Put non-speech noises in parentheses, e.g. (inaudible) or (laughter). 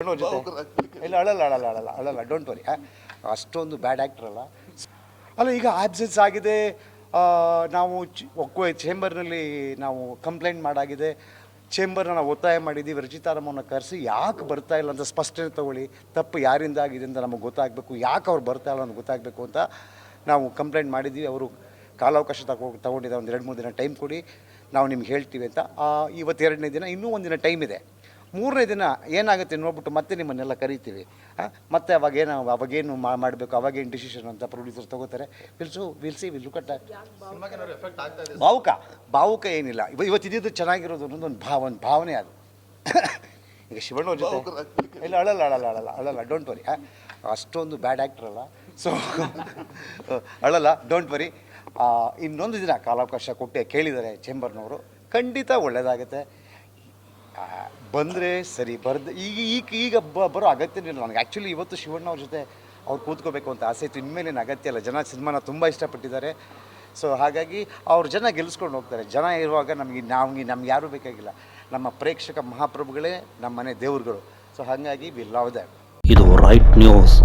ಇಲ್ಲ ಅಳಲ್ಲ ಅಳಲ್ಲ ಅಳಲ್ಲ ಅಳಲ್ಲ ಡೋಂಟ್ ವರಿ ಅಷ್ಟೊಂದು ಬ್ಯಾಡ್ ಆ್ಯಕ್ಟರ್ ಅಲ್ಲ. ಅಲ್ಲ ಈಗ ಆಬ್ಸೆನ್ಸ್ ಆಗಿದೆ. ನಾವು ಚೇಂಬರ್ನಲ್ಲಿ ನಾವು ಕಂಪ್ಲೇಂಟ್ ಮಾಡಾಗಿದೆ. ಚೇಂಬರ್ನ ನಾವು ಒತ್ತಾಯ ಮಾಡಿದ್ದೀವಿ ರಚಿತಾರಮ್ಮನ ಕರೆಸಿ ಯಾಕೆ ಬರ್ತಾ ಇಲ್ಲ ಅಂತ ಸ್ಪಷ್ಟನೆ ತಗೊಳ್ಳಿ. ತಪ್ಪು ಯಾರಿಂದ ಆಗಿದೆ ಅಂತ ನಮಗೆ ಗೊತ್ತಾಗಬೇಕು. ಯಾಕೆ ಅವ್ರು ಬರ್ತಾ ಇಲ್ಲ ಅಂತ ಗೊತ್ತಾಗಬೇಕು ಅಂತ ನಾವು ಕಂಪ್ಲೇಂಟ್ ಮಾಡಿದ್ದೀವಿ ಅವರು ಕಾಲಾವಕಾಶ ತಗೋ ತಗೊಂಡಿದ್ದ ಒಂದು ಎರಡು ಮೂರು ದಿನ ಟೈಮ್ ಕೊಡಿ. ನಾವು ನಿಮ್ಗೆ ಹೇಳ್ತೀವಿ ಅಂತ. ಇವತ್ತೆರಡನೇ ದಿನ ಇನ್ನೂ ಒಂದಿನ ಟೈಮ್ ಇದೆ. ಮೂರನೇ ದಿನ ಏನಾಗುತ್ತೆ ನೋಡ್ಬಿಟ್ಟು ಮತ್ತೆ ನಿಮ್ಮನ್ನೆಲ್ಲ ಕರಿತೀವಿ. ಮತ್ತೆ ಅವಾಗೇನು ಅವಾಗೇನು ಮಾಡಬೇಕು? ಅವಾಗೇನು ಡಿಸಿಷನ್ ಅಂತ ಪ್ರೊಡ್ಯೂಸರ್ ತಗೋತಾರೆ. ವಿಲ್ಸು ವಿಲ್ಸಿ ವಿಲ್ ಕಟ್ಟ ಭಾವುಕ. ಭಾವುಕ ಏನಿಲ್ಲ. ಇವ ಇವತ್ತಿದ್ದು ಚೆನ್ನಾಗಿರೋದು ಅನ್ನೋದು ಒಂದು ಭಾವ ಒಂದು ಭಾವನೆ ಅದು. (laughs) ಈಗ ಶಿವಣ್ಣ ಜೊತೆ ಇಲ್ಲ ಅಳಲ್ಲ ಅಳಲ್ಲ ಅಳಲ್ಲ ಅಳಲ್ಲ ಡೋಂಟ್ ವರಿ ಅಷ್ಟೊಂದು ಬ್ಯಾಡ್ ಆ್ಯಕ್ಟರ್ ಅಲ್ಲ. ಸೊ (laughs) ಅಳಲ್ಲ ಡೋಂಟ್ ವರಿ ಇನ್ನೊಂದು ದಿನ ಕಾಲಾವಕಾಶ ಕೊಟ್ಟೆ ಕೇಳಿದ್ದಾರೆ ಚೇಂಬರ್ನವರು ಖಂಡಿತ ಒಳ್ಳೆಯದಾಗುತ್ತೆ ಬಂದರೆ ಸರಿ, ಬರ್ದು, ಈಗ ಈಗ ಈಗ ಬರೋ ಅಗತ್ಯನೇ ನನಗೆ. ಆ್ಯಕ್ಚುಲಿ ಇವತ್ತು ಶಿವಣ್ಣ ಅವ್ರ ಜೊತೆ ಅವ್ರು ಕೂತ್ಕೋಬೇಕು ಅಂತ ಆಸೆ ಇತ್ತು. ಇನ್ಮೇಲೇನು ಅಗತ್ಯ ಇಲ್ಲ. ಜನ ಸಿನಿಮಾನ ತುಂಬ ಇಷ್ಟಪಟ್ಟಿದ್ದಾರೆ. ಸೊ ಹಾಗಾಗಿ ಅವ್ರ ಜನ ಗೆಲ್ಲಿಸ್ಕೊಂಡು ಹೋಗ್ತಾರೆ. ಜನ ಇರುವಾಗ ನಮಗೆ ನಮಗೆ, ನಮ್ಗೆ ಯಾರೂ ಬೇಕಾಗಿಲ್ಲ. ನಮ್ಮ ಪ್ರೇಕ್ಷಕ ಮಹಾಪ್ರಭುಗಳೇ ನಮ್ಮ ಮನೆ ದೇವ್ರುಗಳು. ಸೊ ಹಾಗಾಗಿ ವಿ ಲವ್ ದ್ಯಾಟ್ ಇದು ರೈಟ್ ನ್ಯೂಸ್